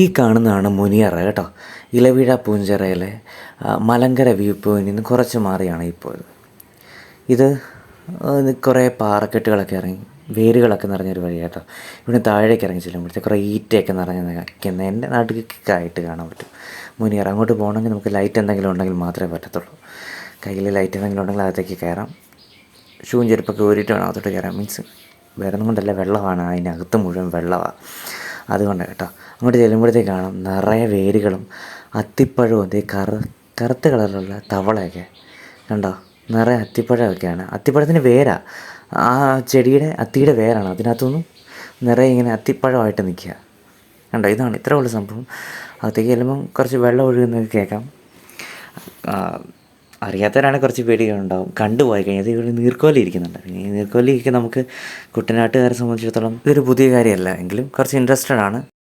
ഈ കാണുന്നതാണ് മുനിയറ കേട്ടോ. ഇലവിഴ പൂഞ്ചിറയിലെ മലങ്കര വ്യൂ പോയിന്റിൽ നിന്ന് കുറച്ച് മാറിയാണ് ഇപ്പോൾ. ഇത് കുറേ പാറക്കെട്ടുകളൊക്കെ ഇറങ്ങി വേരുകളൊക്കെ നിറഞ്ഞൊരു വഴി കേട്ടോ. ഇവിടെ താഴേക്ക് ഇറങ്ങി ചെല്ലുമ്പോഴത്തേക്ക് കുറേ ഈറ്റയൊക്കെ നിറഞ്ഞ് നിൽക്കുന്ന എന്റെ നാട്ടിലേക്കായിട്ട് കാണാൻ പറ്റും. മുനിയറ അങ്ങോട്ട് പോകണമെങ്കിൽ നമുക്ക് ലൈറ്റ് എന്തെങ്കിലും ഉണ്ടെങ്കിൽ മാത്രമേ പറ്റത്തുള്ളൂ. കയ്യിൽ ലൈറ്റ് എന്തെങ്കിലും ഉണ്ടെങ്കിൽ അകത്തേക്ക് കയറാം. ഷൂവും ചെരുപ്പൊക്കെ ഊരിയിട്ട് വേണം അകത്തോട്ട് കയറാം മീൻസ് കൊണ്ടല്ല വെള്ളമാണ്. അതിനകത്ത് മുഴുവൻ വെള്ളമാണ് അതുകൊണ്ട് കേട്ടോ. അങ്ങോട്ട് ചെല്ലുമ്പോഴത്തേക്ക് കാണാം നിറയെ വേരുകളും അത്തിപ്പഴവും അതേ കറു കറുത്ത കളറിലുള്ള തവളയൊക്കെ. കണ്ടോ? നിറയെ അത്തിപ്പഴമൊക്കെയാണ്. അത്തിപ്പഴത്തിന്റെ വേരാ. ആ ചെടിയുടെ അത്തിയുടെ വേരാണ് അതിനകത്തുനിന്നും നിറയെ ഇങ്ങനെ അത്തിപ്പഴമായിട്ട് നിൽക്കുക. കണ്ടോ? ഇതാണ് ഇത്ര ഉള്ള സംഭവം. അകത്തേക്ക് ചെല്ലുമ്പം കുറച്ച് വെള്ളം ഒഴുകുന്നത് കേൾക്കാം. അറിയാത്തവരാണെങ്കിൽ കുറച്ച് പേടികളുണ്ടാവും കണ്ടുപോയി കഴിഞ്ഞാൽ ഇവിടെ നീർക്കോലി ഇരിക്കുന്നുണ്ട്. ഈ നീർക്കോലിയൊക്കെ നമുക്ക് കുട്ടനാട്ടുകാരെ സംബന്ധിച്ചിടത്തോളം ഇതൊരു പുതിയ കാര്യമല്ല. എങ്കിലും കുറച്ച് ഇൻട്രസ്റ്റഡ് ആണ്.